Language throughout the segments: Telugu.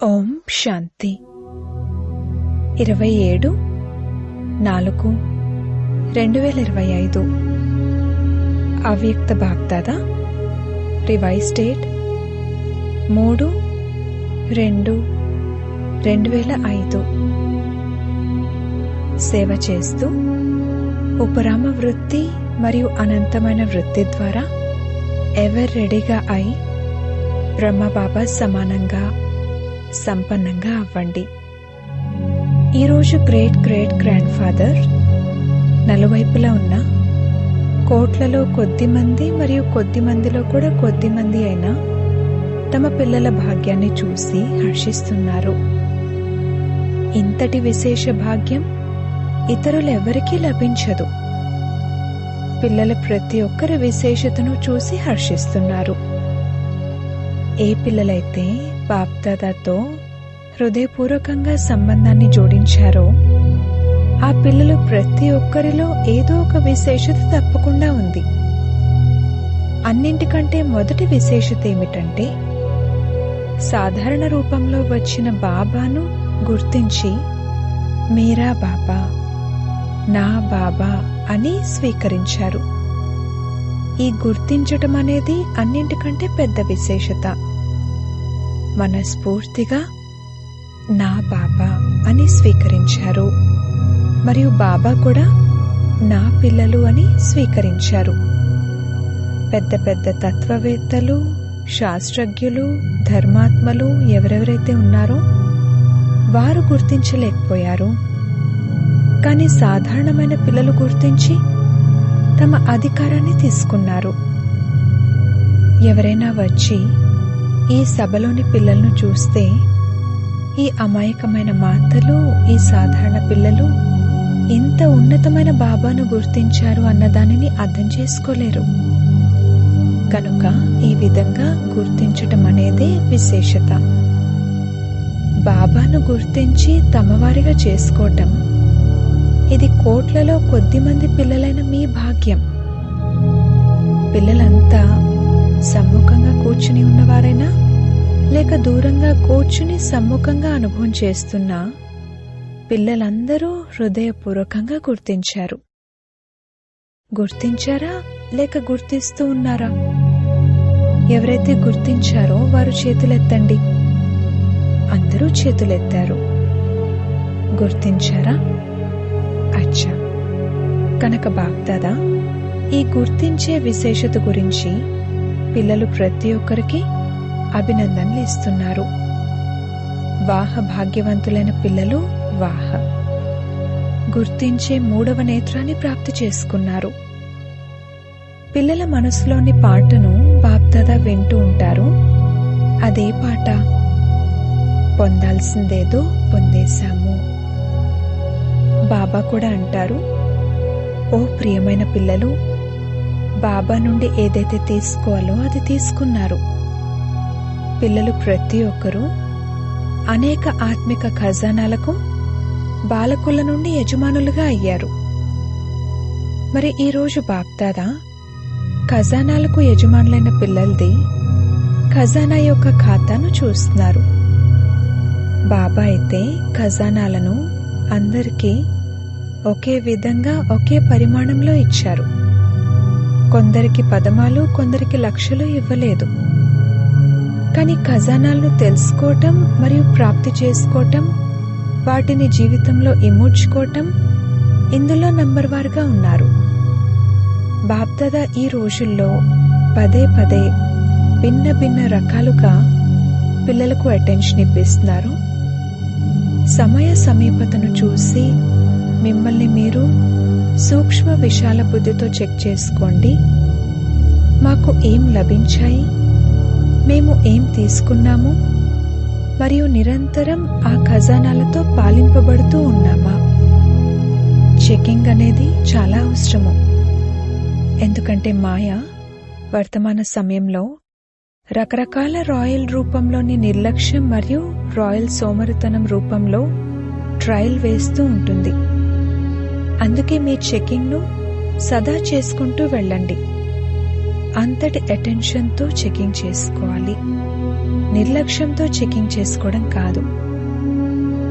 ఓం శాంతి. ఇరవై ఏడు నాలుగు రెండు వేల ఇరవై ఐదు. అవ్యక్త బాగ్దాదా రివైజ్ డేట్ మూడు రెండు రెండు వేల ఐదు. సేవ చేస్తూ ఉపరామ వృత్తి మరియు అనంతమైన వృత్తి ద్వారా ఎవర్ రెడీగా అయి బ్రహ్మబాబా సమానంగా సంపన్నంగా అవ్వండి. ఈరోజు గ్రేట్ గ్రేట్ గ్రాండ్ ఫాదర్ నలువైపులా ఉన్న కోట్లలో కొద్ది మంది మరియు కొద్ది మందిలో కూడా కొద్ది మంది అయినా తమ పిల్లల భాగ్యాన్ని చూసి హర్షిస్తున్నారు. ఇంతటి విశేష భాగ్యం ఇతరులెవరికీ లభించదు. పిల్లల ప్రతి ఒక్కరి విశేషతను చూసి హర్షిస్తున్నారు. ఏ పిల్లలైతే బాప్దాదాతో హృదయపూర్వకంగా సంబంధాన్ని జోడించారో ఆ పిల్లలు ప్రతి ఒక్కరిలో ఏదో ఒక విశేషత తప్పకుండా ఉంది. అన్నింటికంటే మొదటి విశేషత ఏమిటంటే సాధారణ రూపంలో వచ్చిన బాబాను గుర్తించి మీరా బాబా నా బాబా అని స్వీకరించారు. ఈ గుర్తించటం అనేది అన్నింటికంటే పెద్ద విశేషత. మనస్ఫూర్తిగా నా బాబా అని స్వీకరించారు. మరియు బాబా కూడా నా పిల్లలు అని స్వీకరించారు. పెద్ద పెద్ద తత్వవేత్తలు శాస్త్రజ్ఞులు ధర్మాత్మలు ఎవరెవరైతే ఉన్నారో వారు గుర్తించలేకపోయారు. కానీ సాధారణమైన పిల్లలు గుర్తించి తమ అధికారాన్ని తీసుకున్నారు. ఎవరైనా వచ్చి ఈ సభలోని పిల్లలను చూస్తే ఈ అమాయకమైన మాతలు ఈ సాధారణ పిల్లలు ఇంత ఉన్నతమైన బాబాను గుర్తించారు అన్న దానిని అర్థం చేసుకోలేరు. కనుక ఈ విధంగా గుర్తించటం అనేదే విశేషత. బాబాను గుర్తించి తమవారిగా చేసుకోవటం ఇది కోట్లలో కొద్ది మంది పిల్లలైన మీ భాగ్యం. పిల్లలంతా సమ్ముఖంగా కూర్చుని ఉన్నవారైనా లేక దూరంగా కూర్చుని సమ్ముఖంగా అనుభవం చేస్తున్నా పిల్లలందరూ హృదయపూర్వకంగా గుర్తించారు. గుర్తించారా? లేక గుర్తిస్తూ ఉన్నారా? ఎవరైతే గుర్తించారో వారు చేతులెత్తండి. అందరూ చేతులెత్తారు. గుర్తించారా? అచ్చా. కనుక బాగ్దాదా ఈ గుర్తించే విశేషత గురించి పిల్లలు ప్రతి ఒక్కరికి అభినందనలు ఇస్తున్నారు. వాహ భాగ్యవంతులైన పిల్లలు వాహ. గుర్తించే మూడవ నేత్రాన్ని ప్రాప్తి చేసుకున్నారు. పిల్లల మనసులోని పాటను బాప్దాదా వింటూ ఉంటారు. అదే పాట పొందాల్సిందేదో పొందేశాము బాబా కూడా అంటారు. ఓ ప్రియమైన పిల్లలు బాబా నుండి ఏదైతే తీసుకోవాలో అది తీసుకున్నారు. పిల్లలు ప్రతి ఒక్కరూ అనేక ఆత్మిక ఖజానాలకు బాలకుల నుండి యజమానులుగా అయ్యారు. మరి ఈరోజు బాప్దాదా ఖజానాలకు యజమానులైన పిల్లలది ఖజానా యొక్క ఖాతాను చూస్తున్నారు. బాబా అయితే ఖజానాలను అందరికీ ఒకే విధంగా ఒకే పరిమాణంలో ఇచ్చారు. కొందరికి పదమాలు కొందరికి లక్షలు ఇవ్వలేదు. కానీ ఖజానాలను తెలుసుకోవటం మరియు ప్రాప్తి చేసుకోవటం వాటిని జీవితంలో ఇమూడ్చుకోవటం ఇందులో నంబర్ వారుగా ఉన్నారు. బాప్దాదా ఈ రోజుల్లో పదే పదే భిన్న భిన్న రకాలుగా పిల్లలకు అటెన్షన్ ఇప్పిస్తున్నారు. సమయ సమీపతను చూసి మిమ్మల్ని మీరు సూక్ష్మ విశాల బుద్ధితో చెక్ చేసుకోండి. మాకు ఏం లభించాయి? మేము ఏం తీసుకున్నాము? మరియు నిరంతరం ఆ ఖజానాలతో పాలింపబడుతూ ఉన్నామా? చెకింగ్ అనేది చాలా అవసరము. ఎందుకంటే మాయ వర్తమాన సమయంలో రకరకాల రాయల్ రూపంలోని నిర్లక్ష్యం మరియు రాయల్ సోమరితనం రూపంలో ట్రయల్ వేస్తూ ఉంటుంది. అందుకే మీ చెకింగ్ను సదా చేసుకుంటూ వెళ్ళండి. అంతటి అటెన్షన్తో చెకింగ్ చేసుకోవాలి. నిర్లక్ష్యంతో చెకింగ్ చేసుకోవడం కాదు.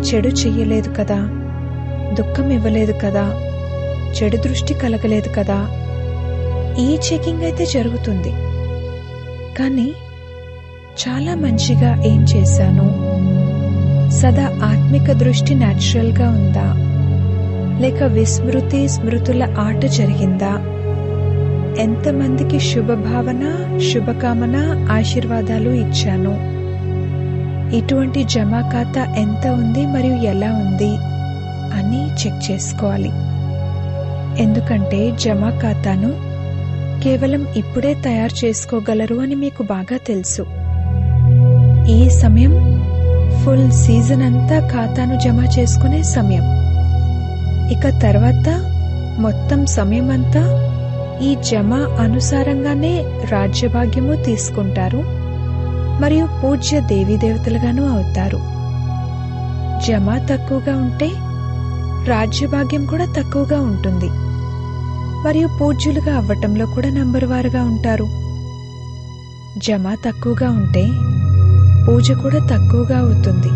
చెడు చెయ్యలేదు కదా? దుఃఖం ఇవ్వలేదు కదా? చెడు దృష్టి కలగలేదు కదా? ఈ చెకింగ్ అయితే జరుగుతుంది. కానీ చాలా మంచిగా ఏం చేశాను? సదా ఆత్మిక దృష్టి న్యాచురల్గా ఉందా? లేక విస్మృతి స్మృతుల ఆట జరిగిందా? ఎంతమందికి శుభభావన శుభకామన ఆశీర్వాదాలు ఇచ్చాను? ఇటువంటి జమా ఖాతా ఎంత ఉంది మరియు ఎలా ఉంది అని చెక్ చేసుకోవాలి. ఎందుకంటే జమా ఖాతాను కేవలం ఇప్పుడే తయారు చేసుకోగలరు అని మీకు బాగా తెలుసు. ఈ సమయం ఫుల్ సీజన్ అంతా ఖాతాను జమ చేసుకునే సమయం. ఇక తర్వాత మొత్తం సమయం అంతా ఈ జమ అనుసారంగానే రాజ్యభాగ్యము తీసుకుంటారు మరియు పూజ్య దేవీదేవతలుగాను అవుతారు. జమ తక్కువగా ఉంటే రాజ్యభాగ్యం కూడా తక్కువగా ఉంటుంది. మరియు పూజ్యులుగా అవ్వటంలో కూడా నంబర్ వారుగా ఉంటారు. జమ తక్కువగా ఉంటే పూజ కూడా తక్కువగా అవుతుంది.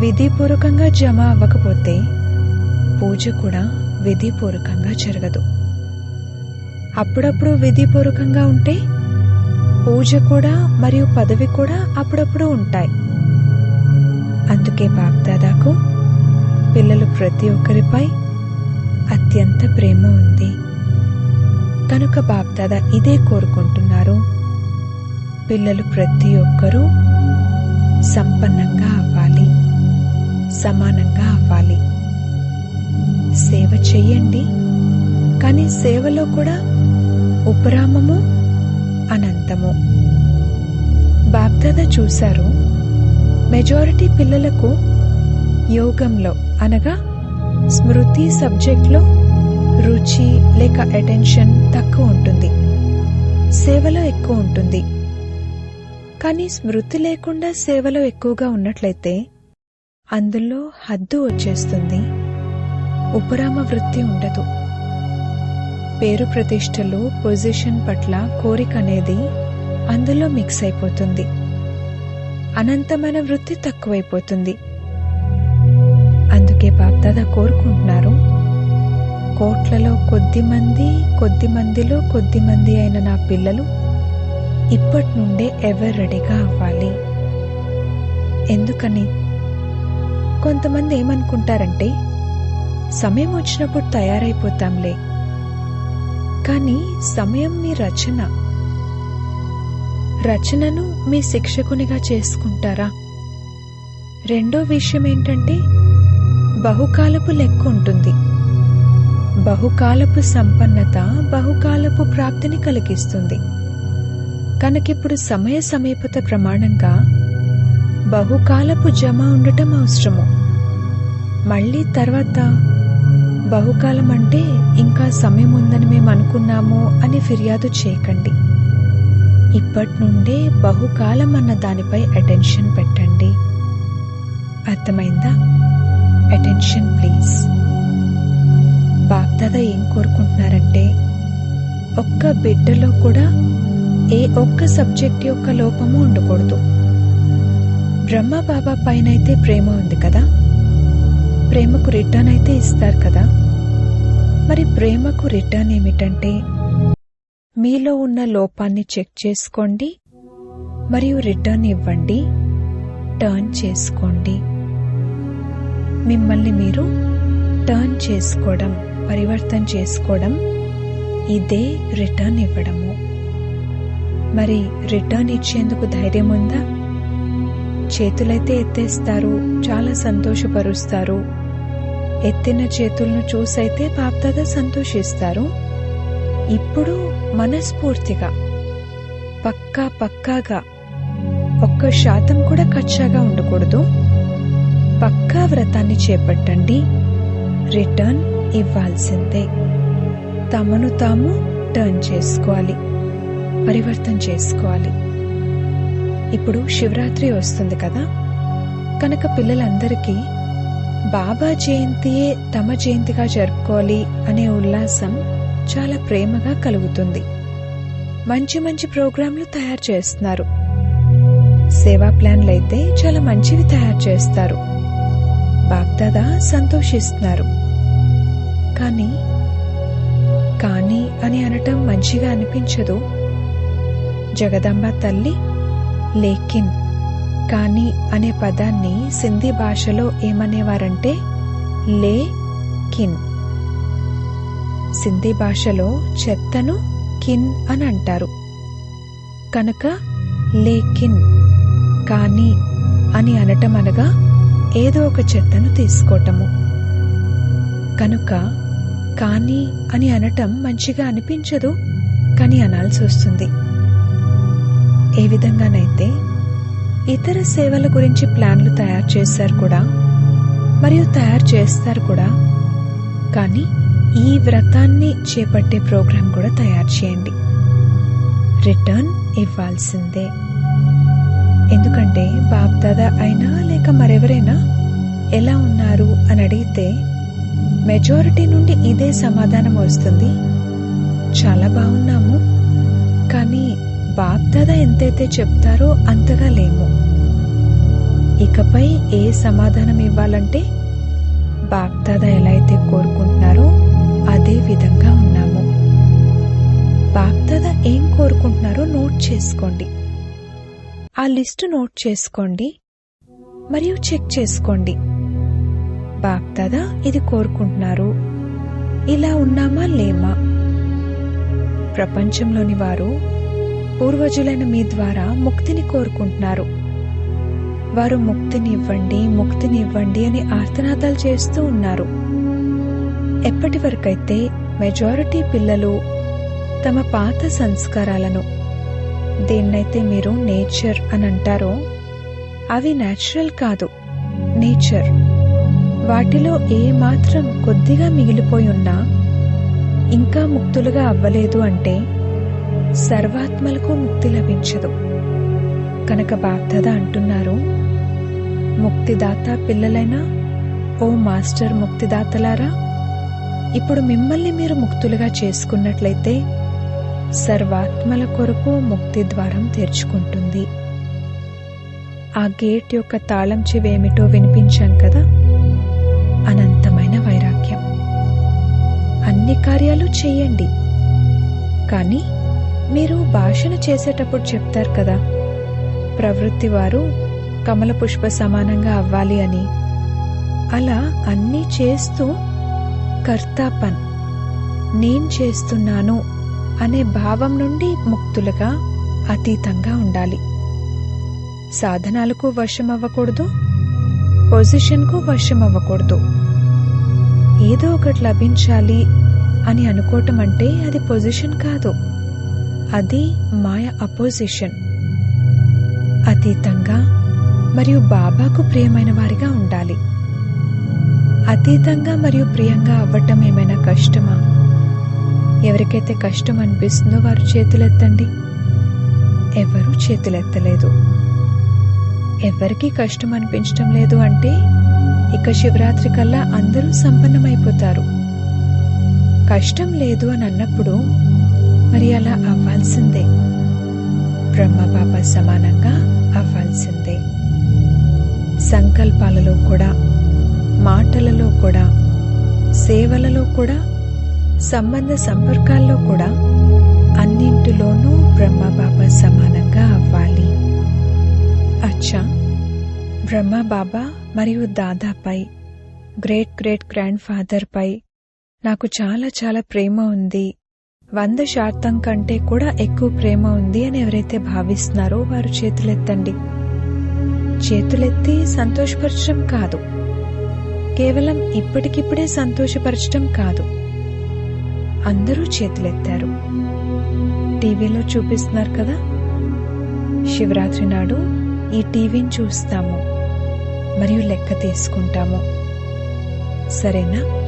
విధిపూర్వకంగా జమ అవ్వకపోతే పూజ కూడా విధిపూర్వకంగా జరగదు. అప్పుడప్పుడు విధిపూర్వకంగా ఉంటే పూజ కూడా మరియు పదవి కూడా అప్పుడప్పుడు ఉంటాయి. అందుకే బాగ్దాదాకు పిల్లలు ప్రతి ఒక్కరిపై అత్యంత ప్రేమ ఉంది. కనుక బాబ్దాదా ఇదే కోరుకుంటున్నారు. పిల్లలు ప్రతి ఒక్కరూ సంపన్నంగా అవ్వాలి సమానంగా అవ్వాలి. సేవ చెయ్యండి కానీ సేవలో కూడా ఉపరామము అనంతము. బాప్దాద చూశారు. మెజారిటీ పిల్లలకు యోగంలో అనగా స్మృతి సబ్జెక్ట్లో రుచి లేక అటెన్షన్ తక్కువ ఉంటుంది. సేవలో ఎక్కువ ఉంటుంది. కానీ స్మృతి లేకుండా సేవలో ఎక్కువగా ఉన్నట్లయితే అందులో హద్దు వచ్చేస్తుంది. ఉపరామ వృత్తి ఉండదు. పేరు ప్రతిష్టలు పొజిషన్ పట్ల కోరిక అనేది అందులో మిక్స్ అయిపోతుంది. అనంతమైన వృత్తి తక్కువైపోతుంది. అందుకే బాప్దాదా కోరుకుంటున్నారు కోట్లలో కొద్ది మంది కొద్ది మందిలో కొద్ది మంది అయిన నా పిల్లలు ఇప్పటి నుండే ఎవర్ రెడీగా అవ్వాలి. ఎందుకని? కొంతమంది ఏమనుకుంటారంటే సమయం వచ్చినప్పుడు తయారైపోతాంలే. కానీ సమయం మీ రచన. రచనను మీ శిక్షకునిగా చేసుకుంటారా? రెండో విషయం ఏంటంటే బహుకాలపు లెక్క ఉంటుంది. బహుకాలపు సంపన్నత బహుకాలపు ప్రాప్తిని కలిగిస్తుంది. కనుకిప్పుడు సమయ సమీపత ప్రమాణంగా బహుకాలపు జమ ఉండటం అవసరము. మళ్ళీ తర్వాత బహుకాలం అంటే ఇంకా సమయం ఉందని మేము అనుకున్నాము అని ఫిర్యాదు చేయకండి. ఇప్పటి నుండే బహుకాలం అన్న దానిపై అటెన్షన్ పెట్టండి. అర్థమైందా? Attention please. బాప్దాద ఏం కోరుకుంటున్నారంటే ఒక్క బిడ్డలో కూడా ఏ ఒక్క సబ్జెక్ట్ యొక్క లోపము ఉండకూడదు. బ్రహ్మ బాబా పైన అయితే ప్రేమ ఉంది కదా? ప్రేమకు రిటర్న్ అయితే ఇస్తారు కదా? మరి ప్రేమకు రిటర్న్ ఏమిటంటే మీలో ఉన్న లోపాన్ని చెక్ చేసుకోండి మరియు రిటర్న్ ఇవ్వండి టర్న్ చేసుకోండి. మిమ్మల్ని మీరు టర్న్ చేసుకోవడం పరివర్తన చేసుకోవడం ఇదే రిటర్న్ ఇవ్వడము మరి రిటర్న్ ఇచ్చేందుకు ధైర్యం ఉందా చేతులైతే ఎత్తేస్తారు చాలా సంతోషపరుస్తారు. ఎత్తిన చేతులను చూసైతే బాప్దాదా సంతోషిస్తారు. ఇప్పుడు మనస్ఫూర్తిగా పక్కా పక్కాగా ఒక్క శాతం కూడా కచ్చాగా ఉండకూడదు. పక్కా వ్రతాన్ని చేపట్టండి. రిటర్న్ ఇవ్వాల్సిందే. తమను తాము టర్న్ చేసుకోవాలి పరివర్తన చేసుకోవాలి. ఇప్పుడు శివరాత్రి వస్తుంది కదా. కనుక పిల్లలందరికీ బాబా జయంతియే తమ జయంతిగా జరుపుకోవాలి అనే ఉల్లాసం చాలా ప్రేమగా కలుగుతుంది. మంచి మంచి ప్రోగ్రాంలు తయారు చేస్తున్నారు. సేవా ప్లాన్లు అయితే చాలా మంచివి తయారు చేస్తారు. బాప్దాదా సంతోషిస్తున్నారు. కానీ కానీ అని అనటం మంచిగా అనిపించదు. జగదంబ తల్లి లేకిన్. కానీ అనే పదాన్ని సింధీ భాషలో ఏమనేవారంటే లే కిన్ సింధీ భాషలో చెత్తను కిన్ అని అంటారు కనుక లేకిన్ కానీ అని అనటం అనగా ఏదో ఒక చెత్తను తీసుకోవటము కనుక కానీ అని అనటం మంచిగా అనిపించదు కానీ అనాల్సి వస్తుంది. ఏ విధంగానైతే ఇతర సేవల గురించి ప్లాన్లు తయారు చేశారు కూడా మరియు తయారు చేస్తారు కూడా కానీ ఈ వ్రతాన్ని చేపట్టే ప్రోగ్రాం కూడా తయారు చేయండి. రిటర్న్ ఇవ్వాల్సిందే. ఎందుకంటే బాప్దాదా అయినా లేక మరెవరైనా ఎలా ఉన్నారు అని అడిగితే మెజారిటీ నుండి ఇదే సమాధానం వస్తుంది. చాలా బాగున్నాము. కానీ బాప్దాదా ఎంతైతే చెప్తారో అంతగా లేము. ఇకపై ఏ సమాధానం ఇవ్వాలంటే బాప్దాదా ఎలా అయితే కోరుకుంటున్నారో అదే విధంగా ఉన్నాము. బాప్దాదా ఏం కోరుకుంటున్నారో నోట్ చేసుకోండి. ఆ లిస్టు నోట్ చేసుకోండి మరియు చెక్ చేసుకోండి. బాప్దాదా ఇది కోరుకుంటున్నారు. ఇలా ఉన్నామా లేమా? ప్రపంచంలోని వారు పూర్వజులైన మీ ద్వారా ముక్తిని కోరుకుంటున్నారు. వారు ముక్తిని ఇవ్వండి ముక్తిని ఇవ్వండి అని ఆర్తనాదాలు చేస్తూ ఉన్నారు. ఎప్పటి వరకైతే మెజారిటీ పిల్లలు తమ పాత సంస్కారాలను దేన్నైతే మీరు నేచర్ అని అంటారో అవి నేచురల్ కాదు నేచర్. వాటిలో ఏ మాత్రం కొద్దిగా మిగిలిపోయి ఉన్నా ఇంకా ముక్తులుగా అవ్వలేదు అంటే సర్వాత్మలకు ముక్తి లభించదు. కనుక బాప్దాద అంటున్నారు ముక్తిదాత పిల్లలైనా ఓ మాస్టర్ ముక్తిదాతలారా ఇప్పుడు మిమ్మల్ని మీరు ముక్తులుగా చేసుకున్నట్లయితే సర్వాత్మల కొరకు ముక్తి ద్వారం తెరుచుకుంటుంది. ఆ గేట్ యొక్క తాళం చెవేమిటో వినిపించాం కదా అనంతమైన వైరాగ్యం. అన్ని కార్యాలు చెయ్యండి. కానీ మీరు భాషణ చేసేటప్పుడు చెప్తారు కదా. ప్రవృత్తి వారు కమల పుష్ప సమానంగా అవ్వాలి అని. అలా అన్నీ చేస్తూ కర్తాపన్ నేను చేస్తున్నాను అనే భావం నుండి ముక్తులుగా అతీతంగా ఉండాలి. సాధనాలకు వశం అవ్వకూడదు పొజిషన్కు వశం అవ్వకూడదు. ఏదో ఒకటి లభించాలి అని అనుకోవటం అంటే అది పొజిషన్ కాదు. అది మాయ అపోజిషన్. అతీతంగా మరియు బాబాకు ప్రియమైన వారిగా ఉండాలి. అతీతంగా మరియు ప్రియంగా అవ్వటం ఏమైనా కష్టమా? ఎవరికైతే కష్టం అనిపిస్తుందో వారు చేతులెత్తండి. ఎవరూ చేతులెత్తలేదు. ఎవరికీ కష్టం అనిపించటం లేదు అంటే ఇక శివరాత్రి కల్లా అందరూ సంపన్నమైపోతారు. కష్టం లేదు అని అన్నప్పుడు మరి అలా అవ్వాల్సిందే. బ్రహ్మబాబ సమానంగా అవ్వాల్సిందే. సంకల్పాలలో కూడా మాటలలో కూడా సేవలలో కూడా సంబంధ సంపర్కాల్లో కూడా అన్నింటిలోనూ బ్రహ్మబాబా సమానంగా అవ్వాలి. అచ్చా! బ్రహ్మబాబా మరియు దాదాపై గ్రేట్ గ్రేట్ గ్రాండ్ ఫాదర్పై నాకు చాలా చాలా ప్రేమ ఉంది. వంద శాతం కంటే కూడా ఎక్కువ ప్రేమ ఉంది అని ఎవరైతే భావిస్తున్నారో వారు చేతులెత్తండి. చేతులెత్తి సంతోషపరచడం కాదు. కేవలం ఇప్పటికిప్పుడే సంతోషపరచడం కాదు. అందరూ చేతులెత్తారు. టీవీలో చూపిస్తున్నారు కదా? శివరాత్రి నాడు ఈ టీవీని చూస్తాము మరియు లెక్క తీసుకుంటాము. సరేనా?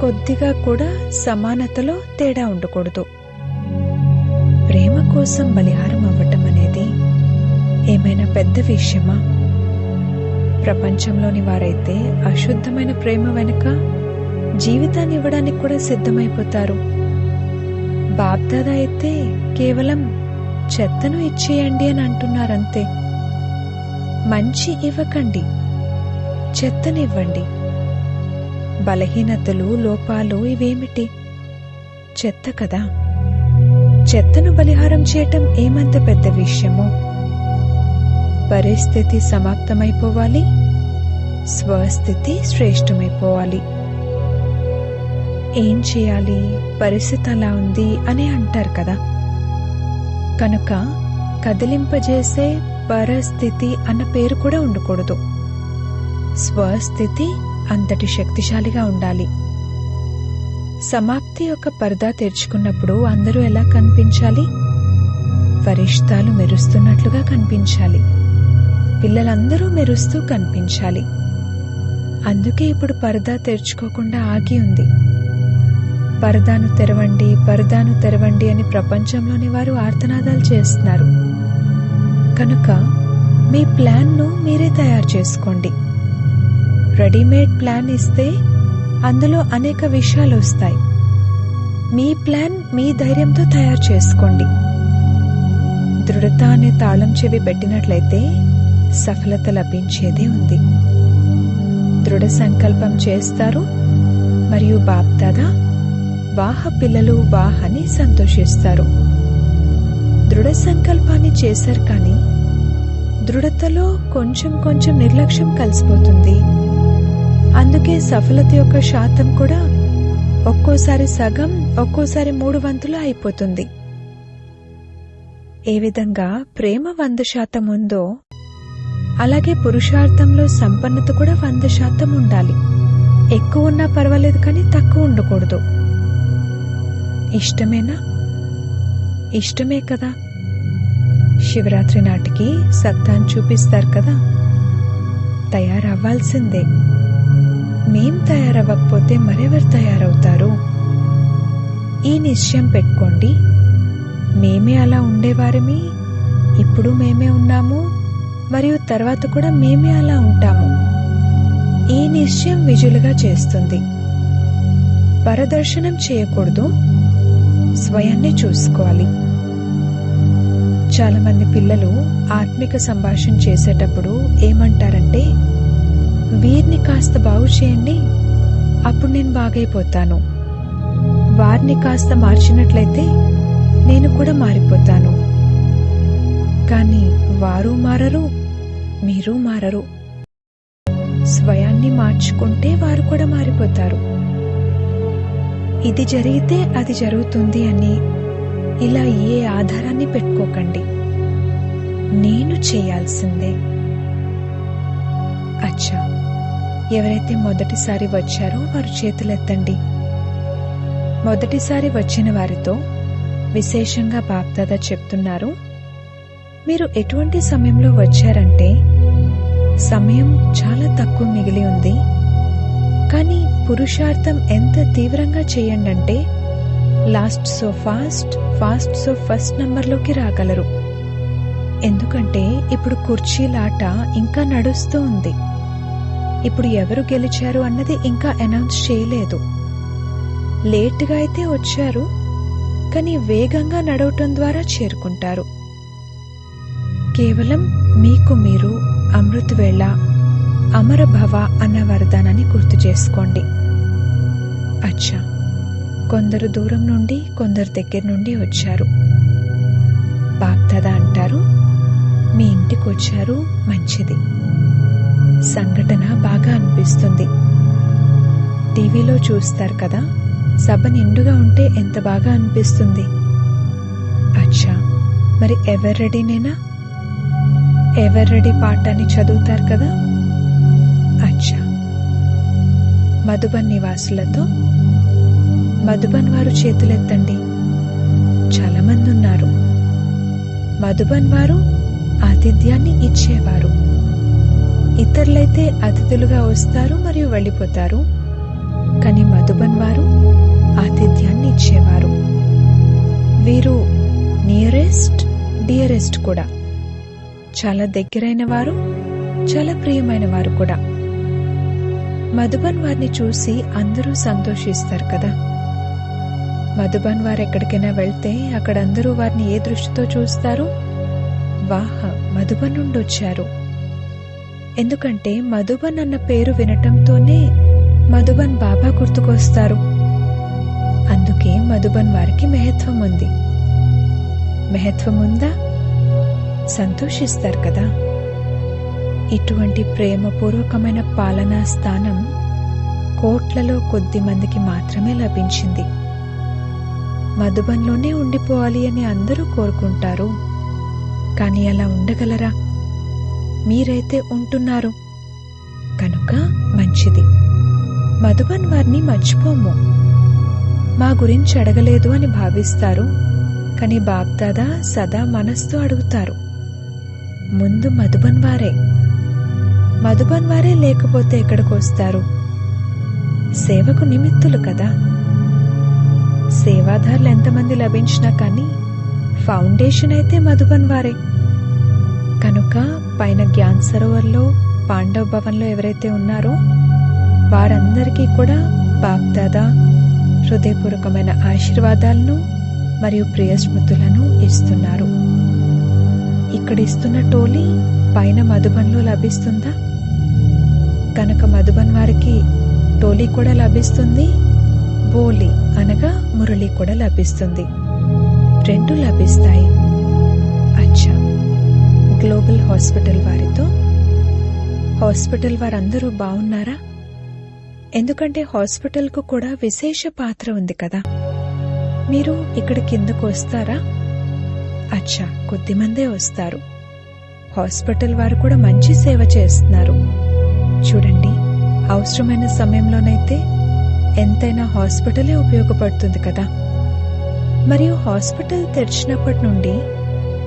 కొద్దిగా కూడా సమానతలో తేడా ఉండకూడదు. ప్రేమ కోసం బలిహారం అవ్వటం అనేది ఏమైనా పెద్ద విషయమా? ప్రపంచంలోని వారైతే అశుద్ధమైన ప్రేమ వెనుక జీవితాన్ని ఇవ్వడానికి కూడా సిద్ధమైపోతారు. బాబ్దాదా అయితే కేవలం చెత్తను ఇచ్చేయండి అని అంటున్నారంతే. మంచి ఇవ్వకండి. చెత్తనివ్వండి. బలహీనతలు లోపాలు ఇవేమిటి? చెత్త కదా. చెత్తను బలిహారం చేయటం ఏమంత పెద్ద విషయమో? పరిస్థితి సమాప్తమైపోవాలి. స్వస్థితి శ్రేష్టమైపోవాలి. ఏం చేయాలి? పరిస్థితి అలా ఉంది అని అంటారు కదా. కనుక కదిలింపజేసే పరస్థితి అన్న పేరు కూడా ఉండకూడదు. స్వస్థితి అంతటి శక్తిశాలిగా ఉండాలి. సమాప్తి యొక్క పరదా తెరుచుకున్నప్పుడు అందరూ ఎలా కనిపించాలి? ఫరిష్తాలు మెరుస్తున్నట్లుగా కనిపించాలి. పిల్లలందరూ మెరుస్తూ కనిపించాలి. అందుకే ఇప్పుడు పరదా తెరుచుకోకుండా ఆగి ఉంది. పరదాను తెరవండి పరదాను తెరవండి అని ప్రపంచంలోని వారు ఆర్తనాదాలు చేస్తున్నారు. కనుక మీ ప్లాన్ను మీరే తయారు చేసుకోండి. రెడీమేడ్ ప్లాన్ ఇస్తే అందులో అనేక విషయాలు వస్తాయి. మీ ప్లాన్ మీ ధైర్యంతో తయారు చేసుకోండి. దృఢత అనే తాళం చెవి పెట్టినట్లయితే సఫలత లభించేదే ఉంది. దృఢ సంకల్పం చేస్తారు మరియు బాప్దాదా వాహ పిల్లలు వాహని సంతోషిస్తారు. దృఢ సంకల్పాన్ని చేశారు కానీ దృఢతలో కొంచెం కొంచెం నిర్లక్ష్యం కలిసిపోతుంది. అందుకే సఫలత యొక్క శాతం కూడా ఒక్కోసారి సగం ఒక్కోసారి మూడు వంతులు అయిపోతుంది. ఏ విధంగా ప్రేమ వంద శాతం ఉందో అలాగే పురుషార్థంలో సంపన్నత కూడా వంద శాతం ఉండాలి. ఎక్కువ ఉన్నా పర్వాలేదు కానీ తక్కువ ఉండకూడదు. ఇష్టమేనా? ఇష్టమే కదా. శివరాత్రి నాటికి సత్తాన్ని చూపిస్తారు కదా. తయారవ్వాల్సిందే. మేం తయారవ్వకపోతే మరెవరు తయారవుతారు? ఈ నిశ్చయం పెట్టుకోండి. మేమే అలా ఉండేవారమి. ఇప్పుడు మేమే ఉన్నాము. మరియు తర్వాత కూడా మేమే అలా ఉంటాము. ఈ నిశ్చయం విజులుగా చేస్తుంది. పరదర్శనం చేయకూడదు. స్వయాన్ని చూసుకోవాలి. చాలామంది పిల్లలు ఆత్మిక సంభాషణ చేసేటప్పుడు ఏమంటారంటే వీరిని కాస్త బాగు చేయండి. అప్పుడు నేను బాగైపోతాను. వారిని కాస్త మార్చినట్లయితే నేను కూడా మారిపోతాను. కానీ వారు మారరు మీరు మారరు. స్వయాన్ని మార్చుకుంటే వారు కూడా మారిపోతారు. ఇది జరిగితే అది జరుగుతుంది అని ఇలా ఏ ఆధారాన్ని పెట్టుకోకండి. నేను చేయాల్సిందే. అచ్చా. ఎవరైతే మొదటిసారి వచ్చారో వారు చేతులెత్తండి. మొదటిసారి వచ్చిన వారితో విశేషంగా బాప్దాద చెప్తున్నారు మీరు ఎటువంటి సమయంలో వచ్చారంటే సమయం చాలా తక్కువ మిగిలి ఉంది. కానీ పురుషార్థం ఎంత తీవ్రంగా చేయండి అంటే last so fast fast so first నంబర్లోకి రాగలరు. ఎందుకంటే ఇప్పుడు కుర్చీలాట ఇంకా నడుస్తూ ఉంది. ఇప్పుడు ఎవరు గెలిచారు అన్నది ఇంకా అనౌన్స్ చేయలేదు. లేట్గా అయితే వచ్చారు కానీ వేగంగా నడవటం ద్వారా చేరుకుంటారు. కేవలం మీకు మీరు అమృత్ వేళ అమరభవ అన్న వరదానాన్ని గుర్తు చేసుకోండి. అచ్చా కొందరు దూరం నుండి కొందరు దగ్గర నుండి వచ్చారు. బాప్దాదా అంటారు మీ ఇంటికి వచ్చారు మంచిది. సంఘటన బాగా అనిపిస్తుంది. టీవీలో చూస్తారు కదా సభ నిండుగా ఉంటే ఎంత బాగా అనిపిస్తుంది. అచ్చా మరి ఎవర్ రెడీనేనా? ఎవర్ రెడీ పాఠాన్ని చదువుతారు కదా? అచ్చా మధుబన్ నివాసులతో? మధుబన్ వారు చేతులెత్తండి. చాలామంది ఉన్నారు. మధుబన్ వారు ఆతిథ్యాన్ని ఇచ్చేవారు. ఇతరులైతే అతిథులుగా వస్తారు మరియు వెళ్ళిపోతారు. కానీ మధుబన్ వారు ఆతిథ్యాన్ని ఇచ్చేవారు. వీరు నియరెస్ట్ డియరెస్ట్ కూడా. చాలా దగ్గరైన వారు చాలా ప్రియమైన వారు కూడా. మధుబన్ వారిని చూసి అందరూ సంతోషిస్తారు కదా. మధుబన్ వారు ఎక్కడికైనా వెళ్తే అక్కడ అందరూ వారిని ఏ దృష్టితో చూస్తారు? వాహ మధుబన్ నుండి వచ్చారు. ఎందుకంటే మధుబన్ అన్న పేరు వినటంతోనే మధుబన్ బాబా గుర్తుకొస్తారు. అందుకే మధుబన్ వారికి మహత్వం ఉంది మహత్వం ఉందా సంతోషిస్తారు కదా. ఇటువంటి ప్రేమపూర్వకమైన పాలనా స్థానం కోట్లలో కొద్ది మందికి మాత్రమే లభించింది. మధుబన్లోనే ఉండిపోవాలి అని అందరూ కోరుకుంటారు. కానీ అలా ఉండగలరా? మీరైతే ఉంటున్నారు. కనుక మంచిది. మధుబన్ వారిని మర్చిపోము. మా గురించి అడగలేదు అని భావిస్తారు. కానీ బాప్దాదా సదా మనస్తో అడుగుతారు. ముందు మధుబన్ వారే. మధుబన్ వారే లేకపోతే ఎక్కడికి వస్తారు? సేవకు నిమిత్తులు కదా. సేవాదారులు ఎంతమంది లభించినా కానీ ఫౌండేషన్ అయితే మధుబన్ వారే. కనుక పైన జ్ఞాన్ సరోవర్లో పాండవ భవన్లో ఎవరైతే ఉన్నారో వారందరికీ కూడా బాప్దాదా హృదయపూర్వకమైన ఆశీర్వాదాలను మరియు ప్రియ స్మృతులను ఇస్తున్నారు. ఇక్కడ ఇస్తున్న టోలీ పైన మధుబన్లో లభిస్తుందా? కనుక మధుబన్ వారికి టోలీ కూడా లభిస్తుంది బోలి అనగా మురళి కూడా లభిస్తుంది. రెండు లభిస్తాయి. అచ్చా! గ్లోబల్ హాస్పిటల్ వారితో. హాస్పిటల్ వారందరూ బాగున్నారా ఎందుకంటే హాస్పిటల్కు కూడా విశేష పాత్ర ఉంది కదా. మీరు ఇక్కడ కిందకు వస్తారా? అచ్చా కొద్దిమందే వస్తారు. హాస్పిటల్ వారు కూడా మంచి సేవ చేస్తున్నారు. చూడండి అవసరమైన సమయంలోనైతే ఎంతైనా హాస్పిటలే ఉపయోగపడుతుంది కదా. మరియు హాస్పిటల్ తెరిచినప్పటి నుండి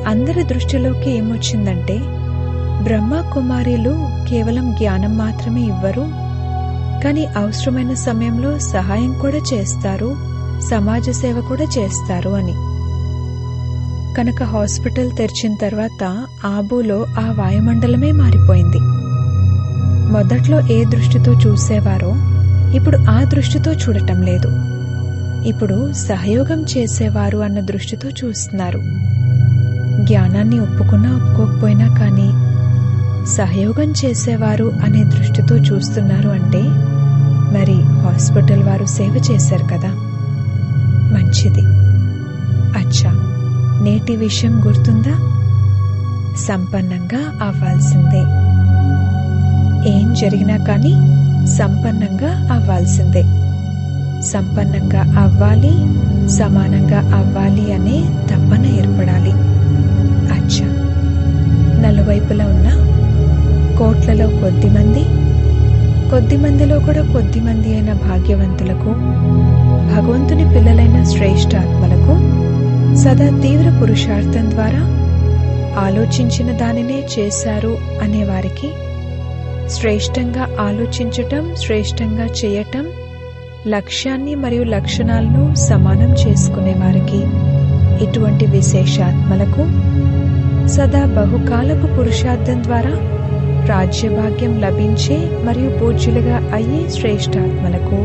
అందరి దృష్టిలోకి ఏమొచ్చిందంటే బ్రహ్మ కుమారీలు కేవలం జ్ఞానం మాత్రమే ఇవ్వరు కానీ అవసరమైన సమయంలో సహాయం కూడా చేస్తారు సమాజ సేవ కూడా చేస్తారు అని. కనుక హాస్పిటల్ తెరిచిన తర్వాత ఆబూలో ఆ వాయుమండలమే మారిపోయింది. మొదట్లో ఏ దృష్టితో చూసేవారో ఇప్పుడు ఆ దృష్టితో చూడటం లేదు. ఇప్పుడు సహయోగం చేసేవారు అన్న దృష్టితో చూస్తున్నారు. జ్ఞానాన్ని ఒప్పుకున్నా ఒప్పుకోకపోయినా కానీ సహయోగం చేసేవారు అనే దృష్టితో చూస్తున్నారు అంటే మరి హాస్పిటల్ వారు సేవ చేశారు కదా? మంచిది. అచ్చా నేటి విషయం గుర్తుందా? సంపన్నంగా అవ్వాల్సిందే. ఏం జరిగినా కానీ సంపన్నంగా అవ్వాల్సిందే. సంపన్నంగా అవ్వాలి సమానంగా అవ్వాలి అనే తపన ఏర్పడాలి. అచ్చా నలువైపులా ఉన్న కోట్లలో కొద్దిమంది కొద్దిమందిలో కూడా కొద్దిమంది అయిన భాగ్యవంతులకు భగవంతుని పిల్లలైన శ్రేష్ఠ ఆత్మలకు సదా తీవ్ర పురుషార్థం ద్వారా ఆలోచించిన దానినే చేశారు అనే వారికి శ్రేష్టంగా ఆలోచించటం శ్రేష్టంగా చేయటం లక్ష్యాన్ని మరియు లక్షణాలను సమానం చేసుకునే వారికి ఇటువంటి విశేషాత్మలకు సదా బహుకాలపు పురుషార్థం ద్వారా రాజ్యభాగ్యం లభించే మరియు పూజ్యులుగా అయ్యే శ్రేష్టాత్మలకు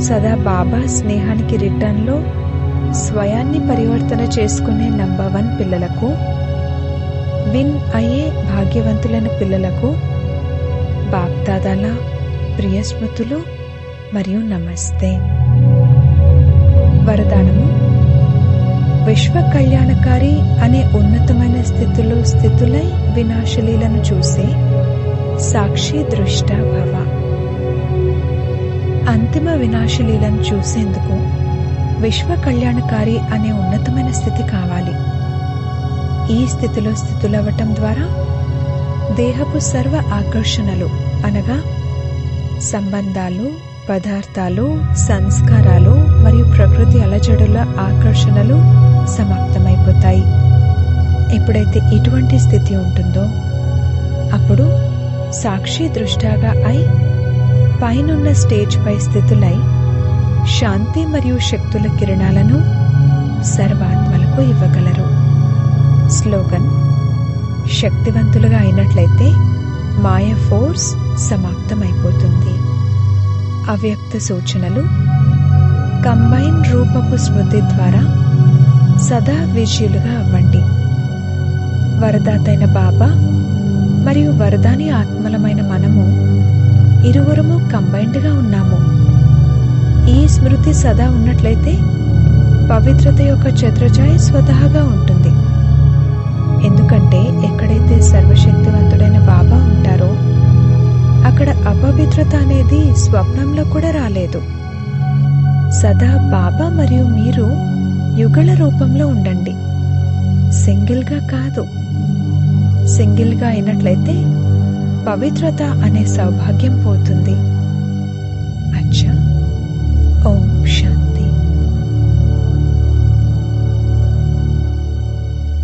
సదా బాబా స్నేహానికి రిటర్న్లో స్వయాన్ని పరివర్తన చేసుకునే నంబర్ వన్ పిల్లలకు విన్ అయ్యే భాగ్యవంతులైన పిల్లలకు బాప్దాదాల ప్రియ స్మృతులు మరియు నమస్తే. వరదానము. విశ్వ కళ్యాణకారి అనే ఉన్నతమైన స్థితిలో స్థితులై వినాశలీలను చూసే సాక్షి దృష్ట భవ అంతిమ వినాశలీలను చూసేందుకు విశ్వ కళ్యాణకారి అనే ఉన్నతమైన స్థితి కావాలి. ఈ స్థితిలో స్థితులవ్వటం ద్వారా దేహపు సర్వ ఆకర్షణలు అనగా సంబంధాలు పదార్థాలు సంస్కారాలు మరియు ప్రకృతి అలజడుల ఆకర్షణలు సమాప్తమైపోతాయి. ఎప్పుడైతే ఇటువంటి స్థితి ఉంటుందో అప్పుడు సాక్షి దృష్టాగా అయి పైనున్న స్టేజ్పై స్థితులై శాంతి మరియు శక్తుల కిరణాలను సర్వాత్మలకు ఇవ్వగలరు. స్లోగన్ శక్తివంతులుగా అయినట్లయితే మాయ ఫోర్స్ సమాప్తమైపోతుంది. అవ్యక్త సూచనలు కంబైన్ రూపపు స్మృతి ద్వారా సదా విజయులుగా అవ్వండి. వరదాతైన బాబా మరియు వరదాని ఆత్మలమైన మనము ఇరువురము కంబైన్డ్గా ఉన్నాము. ఈ స్మృతి సదా ఉన్నట్లయితే పవిత్రత యొక్క ఛత్రఛాయ స్వతహాగా ఉంటుంది. ఎందుకంటే ఎక్కడైతే సర్వశక్తివంతుడైన బాబా ఉంటారో అక్కడ అపవిత్రత అనేది స్వప్నంలో కూడా రాలేదు. సదా బాబా మరియు మీరు యుగళ రూపంలో ఉండండి. సింగిల్గా కాదు. సింగిల్గా అయినట్లయితే పవిత్రత అనే సౌభాగ్యం పోతుంది. అచ్చా. ఓం శాంతి.